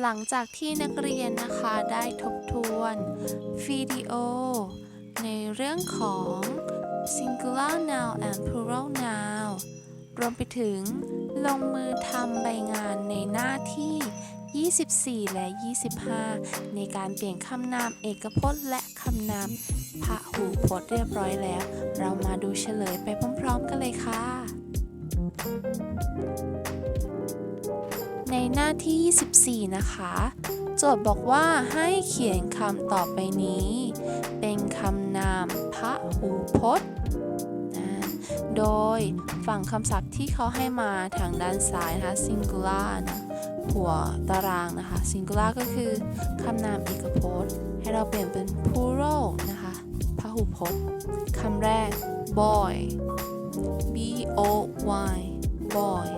หลังจากที่นักเรียนนะคะได้ทบทวนวิดีโอ ในเรื่องของ singular noun and plural noun รวมไปถึงลงมือทำใบงานในหน้าที่ 24 และ 25 ในการเปลี่ยนคำนามเอกพจน์และคำนามพหูพจน์เรียบร้อยแล้ว เรามาดูเฉลยไปพร้อมๆกันเลยค่ะ ในหน้าที่ 24 นะคะ โจทย์บอกว่าให้เขียนคำต่อไปนี้ เป็นคำนามพหูพจน์โดยฝั่งคำศัพท์ที่เขาให้มาทางด้านซ้ายนะคะ singular นะหัวตารางนะคะ singular ก็คือคำนามเอกพจน์ ให้เราเปลี่ยนเป็น plural นะคะพหูพจน์คำแรก boy b o y boy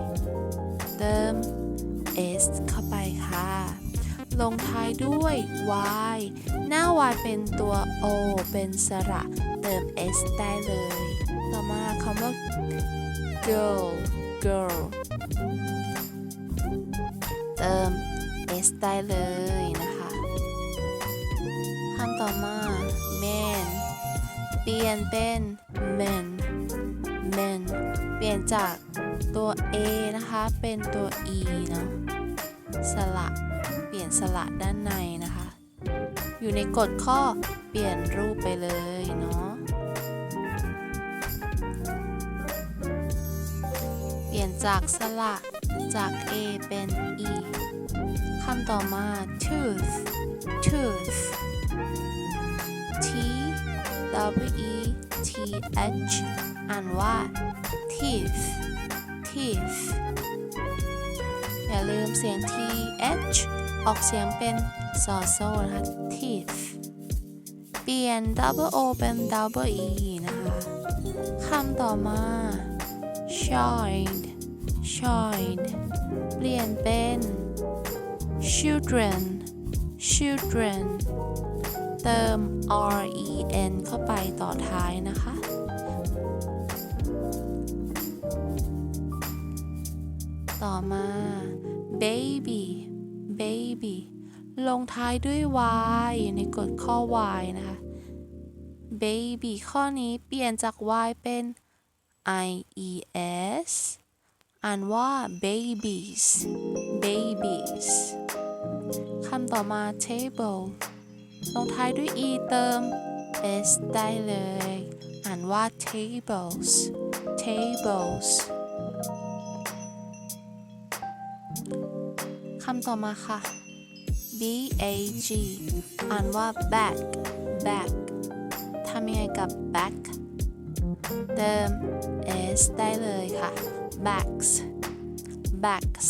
เติม s เข้าไปค่ะ ลงท้ายด้วย y หน้า y เป็นตัว o เป็นสระเติม s ได้เลย ต่อมาคำว่า girl girl เติม s ได้เลยนะคะคำต่อมา man เปลี่ยนเป็น men men เปลี่ยนจาก ตัว a นะคะเป็นตัว e เนาะสระเปลี่ยนสระด้านในนะคะ อยู่ในกฎข้อเปลี่ยนรูปไปเลยเนาะเปลี่ยนจากสระจาก a เป็น e คำต่อมา tooth tooth t w e t h อ่านว่า teeth teeth อย่าลืมเสียง th ออกเสียงเป็นซอโซนะคะ teeth เปลี่ยน double o เป็น double e นะคะคำต่อมา child child เปลี่ยนเป็น children children เติม r e n เข้าไปต่อท้ายนะคะ ต่อมา baby baby ลงท้ายด้วย y อยู่ในกฎข้อ y นะคะ baby ข้อนี้เปลี่ยนจาก y เป็น i e s อ่านว่า babies babies คำต่อมา table ลงท้ายด้วย e เติม s ได้เลย อ่านว่า tables tables ำต่อมาค่ะ b a g อ่านว่า bag bag ทำยังไงกับ bag เติม s ได้เลยค่ะ bags bags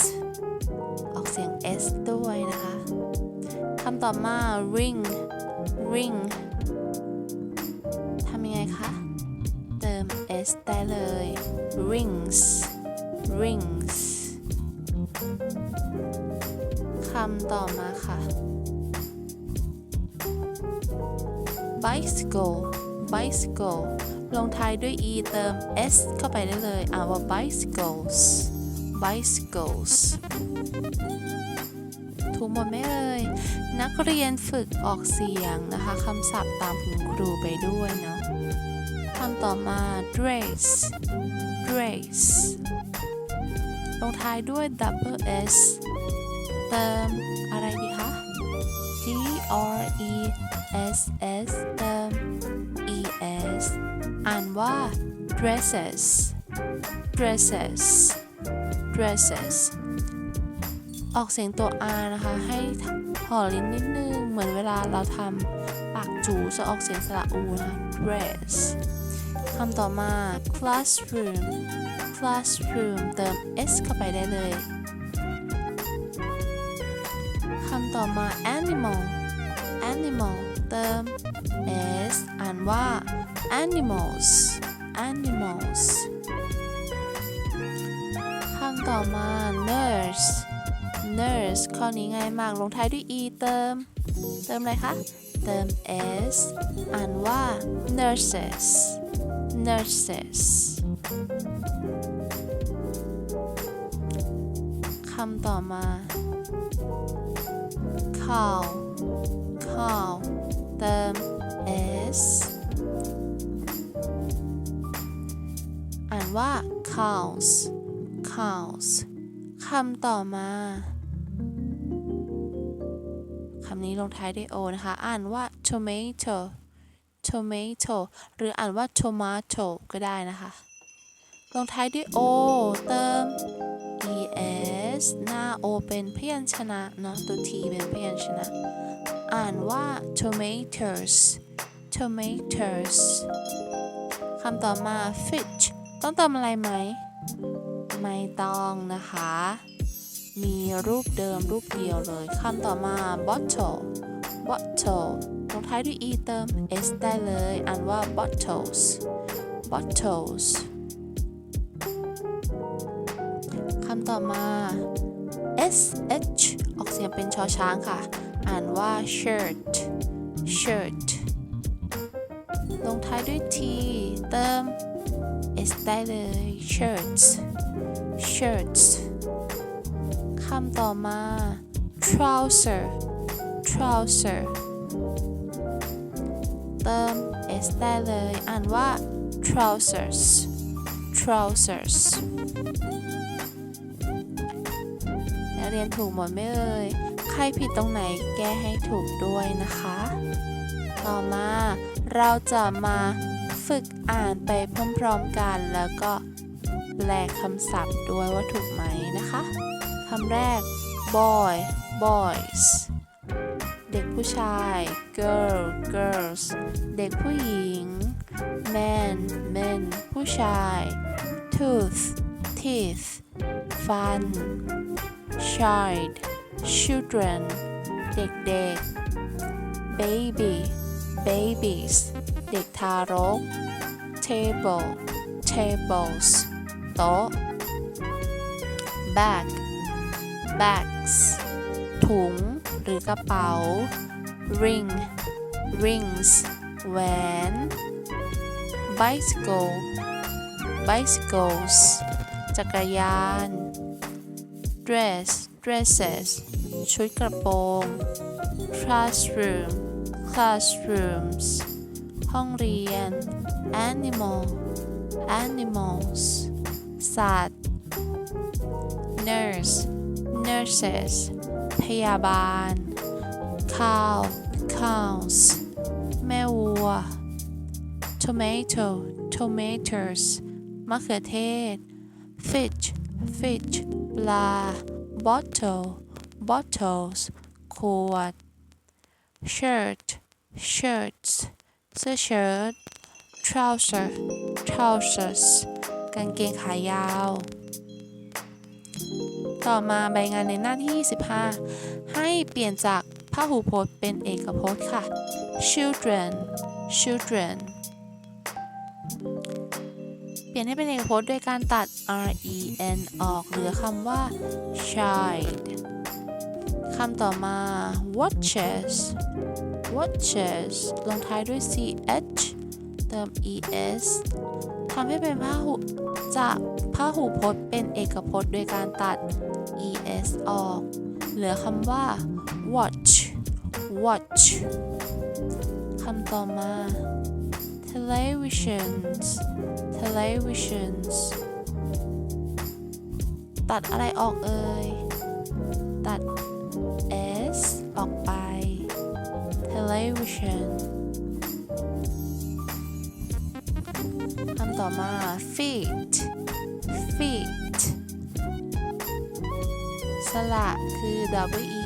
ออกเสียง s ด้วยนะคะคำต่อมา ring ring ทำยังไงคะ เติม s ได้เลย rings rings ำต่อมาค่ะ bicycle bicycle ลงท้ายด้วย e เติม s เข้าไปได้เลยอ่านว่า bicycles bicycles ถูกหมดไหมเอ่ย นักเรียนฝึกออกเสียงนะคะคำศัพท์ตามคุณครูไปด้วยเนาะคำต่อมา dress dress ลงท้ายด้วย double s เติมอะไรดีคะ d r e s s เติม e s อ่านว่า dresses dresses dresses ออกเสียงตัว r นะคะ ให้ห่อลิ้นนิดนึง เหมือนเวลาเราทำปากจูจะออกเสียงสระอูนะคะ dress คำต่อมา classroom classroom เติม s เข้าไปได้เลย ต่อมา animal animal เติม s อ่านว่า animals animals คำต่อมา nurse nurse ข้อนี้ง่ายมาก ลงท้ายด้วย e เติม เติมอะไรคะ เติม s อ่านว่า nurses nurses คำต่อมา cow cow เติม s อ่านว่า cows cows คำต่อมา คำนี้ลงท้ายด้วย o นะคะ อ่านว่า tomato tomato หรืออ่านว่า tomato ก็ได้นะคะ ลงท้ายด้วย o เติม es หน้า o เป็นพยัญชนะเนาะตัว t เป็นพยัญชนะ อ่านว่า tomatoes tomatoes คำต่อมา fish ต้องเติมอะไรไหม ไม่ต้องนะคะ มีรูปเดิมรูปเดียวเลยคำต่อมา bottle bottle ลงท้ายด้วย e เติม s ได้เลย อ่านว่า bottles bottles ำต่อมา s h ออกเสียงเป็นชอช้างค่ะ อ่านว่า shirt shirt ลงท้ายด้วย t เติม s ได้เลย shirts shirts คำต่อมา trouser trouser เติม s ได้เลย อ่านว่า trousers trousers เรียนถูกหมดไหมเอ่ย ใครผิดตรงไหนแก้ให้ถูกด้วยนะคะ ต่อมาเราจะมาฝึกอ่านไปพร้อมๆกัน แล้วก็แปลคำศัพท์ด้วยว่าถูกไหมนะคะคำแรก boy boys เด็กผู้ชาย girl girls เด็กผู้หญิง man men ผู้ชาย tooth teeth ฟัน child children เด็กๆ baby babies เด็กทารก table tables โต๊ะ bag bags ถุงหรือกระเป๋า ring rings แหวน bicycle bicycles จักรยาน dress dresses ชุดกระโปรง classroom classrooms ห้องเรียน animal animals สัตว์ nurse nurses พยาบาล cow cows แม่วัว tomato tomatoes มะเขือเทศ fish fish ปลา bottle bottles ขวด shirt shirts เสื้อเชิ้ต trouser trousers กางเกงขายาว ต่อมาใบงานในหน้าที่ 25 ให้เปลี่ยนจากพหูพจน์เป็นเอกพจน์ค่ะ children children เปลี่ยนให้เป็นเอกพจน์ด้วยการตัด r e n ออกเหลือคำว่า child คำต่อมา watches watches ลงท้ายด้วย ch เติม es ทำให้เป็นพหูจากพหูพจน์เป็นเอกพจน์โดยการตัด es ออก เหลือคำว่า watch watch คำต่อมา televisions televisions ตัดอะไรออกเอ่ย ตัด s ออกไป television คำต่อมา feet feet สระคือ double e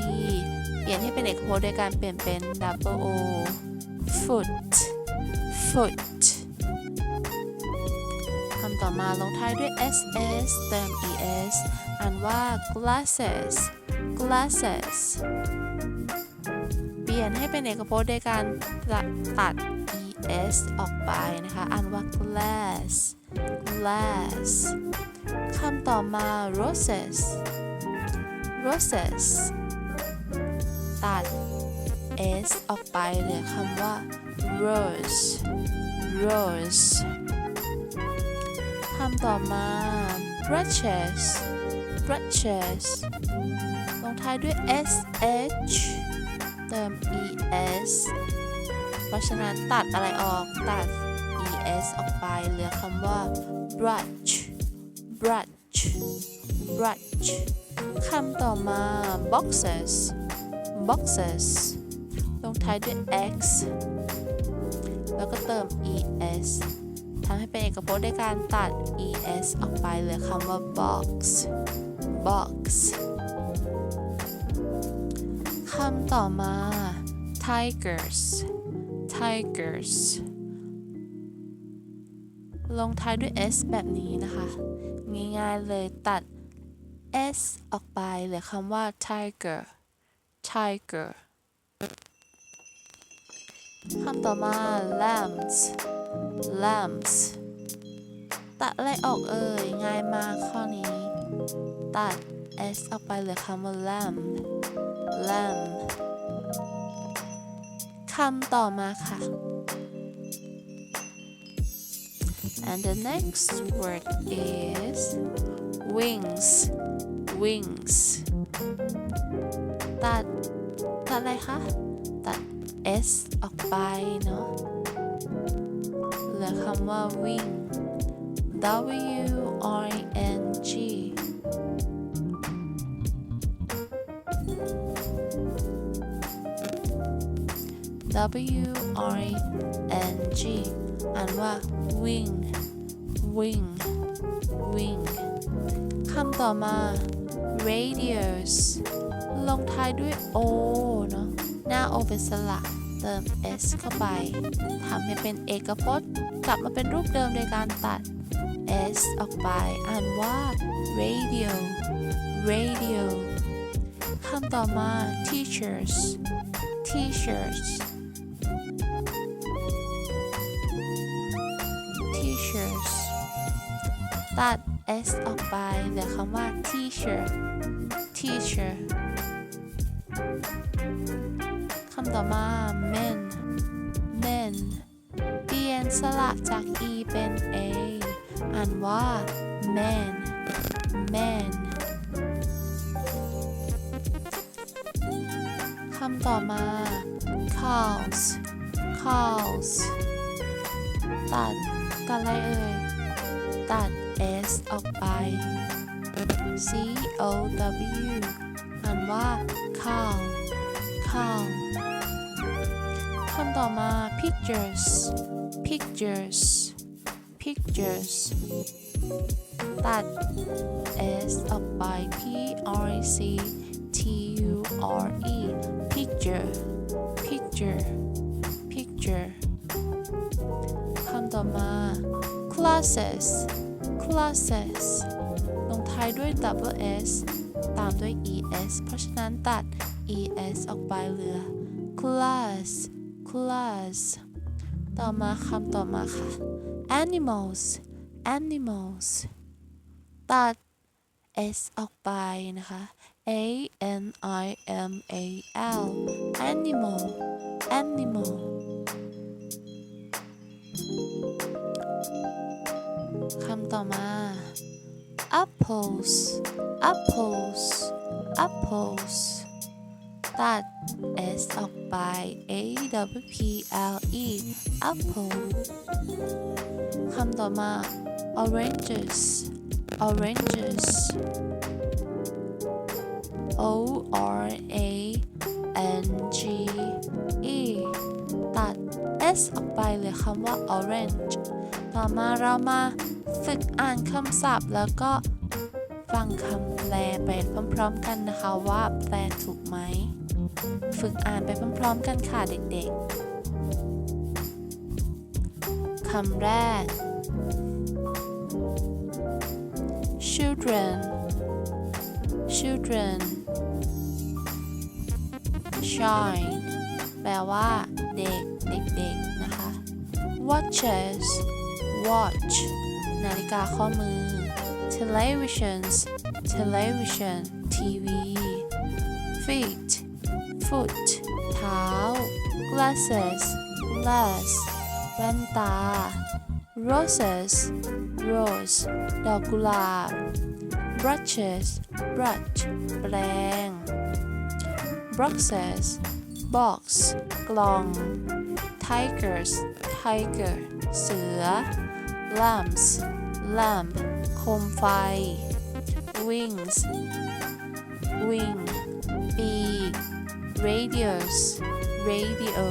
เปลี่ยนให้เป็นเอกพจน์โดยการเปลี่ยนเป็น double o foot foot มาลงท้ายด้วย ss เติม es อ่านว่า glasses glasses เปลี่ยนให้เป็นเอกพจน์โดยการตัด es ออกไปนะคะ อ่านว่า glass glass คำต่อมา roses roses ตัด s ออกไปเหลือคำว่า rose rose ำต่อมา brushes brushes ลงท้ายด้วย sh เติม es เพราะฉะนั้นตัดอะไรออก ตัด es ออกไป เหลือคำว่า brush brush brush คำต่อมา boxes boxes ลงท้ายด้วย x แล้วก็เติม es ทำให้เป็นเอกพจน์ด้วยการตัด es ออกไปเหลือคำว่า box box คำต่อมา tigers tigers ลงท้ายด้วย s แบบนี้นะคะ ง่ายๆเลยตัด s ออกไปเหลือคำว่า tiger tiger คำต่อมา lambs lambs ตัดอะไรออกเอ่ย ง่ายมากข้อนี้ ตัด s ออกไปเหลือคำว่า lamb lamb คำต่อมาค่ะ and the next word is wings wings ตัด ตัดอะไรคะ ตัด s ออกไปเนาะ เหลือคำว่า wing w i n g W I N G อ่านว่า wing wing wing คำต่อมา radios ลงท้ายด้วย o เนาะหน้า o เป็นสระ ติม s เข้าไปทำให้เป็นเอกพจน์ กลับมาเป็นรูปเดิมโดยการตัด s ออกไป อ่านว่า radio radio คำต่อมา teachers teachers teachers ตัด s ออกไปเหลือคำว่า teacher teacher คำต่อมา men men เปลี่ยนสระจาก e เป็น a อ่านว่า man man คำต่อมา cows cows ตัด ตัดอะไรเอ่ย ตัด s ออกไป c o w อ่านว่า cow cow คำต่อมา pictures pictures pictures ตัด s ออกไป p r c t u r e picture picture picture คำต่อมา classes classes ลงท้ายด้วย double s ตามด้วย es เพราะฉะนั้นตัด es ออกไปเหลือ class class ต่อมาคำต่อมาค่ะ animals animals ตัด s ออกไปนะคะ a n i m a l animal animal คำต่อมา apples apples apples ตัด s ออกไป a w p l e apple คำต่อมา oranges oranges o r a n g e ตัด s ออกไปเหลือคำว่า orange ต่อมาเรามาฝึกอ่านคำศัพท์แล้วก็ ฟังคำแปลไปพร้อมๆกันนะคะว่าแปลถูกไหม ฝึกอ่านไปพร้อมๆกันค่ะเด็กๆ คำแรก children children shine แปลว่าเด็กเด็กๆนะคะ watches watch นาฬิกาข้อมือ televisions television TV feet foot เท้า glasses glass แว่นตา roses rose ดอกกุหลาบ brushes brush แปรง boxes box กล่อง tigers tiger เสือ lamps lamp โคมไฟ wings wing ปีก radios radio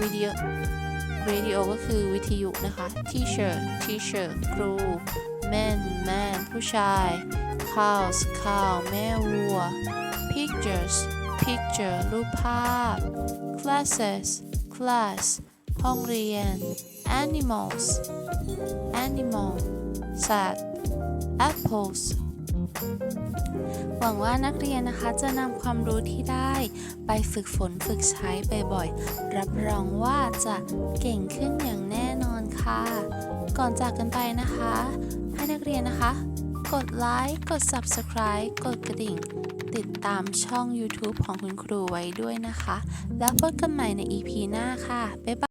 video radio ก็คือวิทยุนะคะ teacher teacher ครู man man ผู้ชาย cows cow แม่วัว pictures picture รูปภาพ classes class ห้องเรียน animals animal สัตว์ apples หวังว่านักเรียนนะคะจะนำความรู้ที่ได้ไปฝึกฝนฝึกใช้บ่อยๆ รับรองว่าจะเก่งขึ้นอย่างแน่นอนค่ะ ก่อนจากกันไปนะคะ ให้นักเรียนนะคะ กดไลค์ กด Subscribe กดกระดิ่ง ติดตามช่อง YouTube ของคุณครูไว้ด้วยนะคะ แล้วพบกันใหม่ใน EP หน้าค่ะ บ๊ายบาย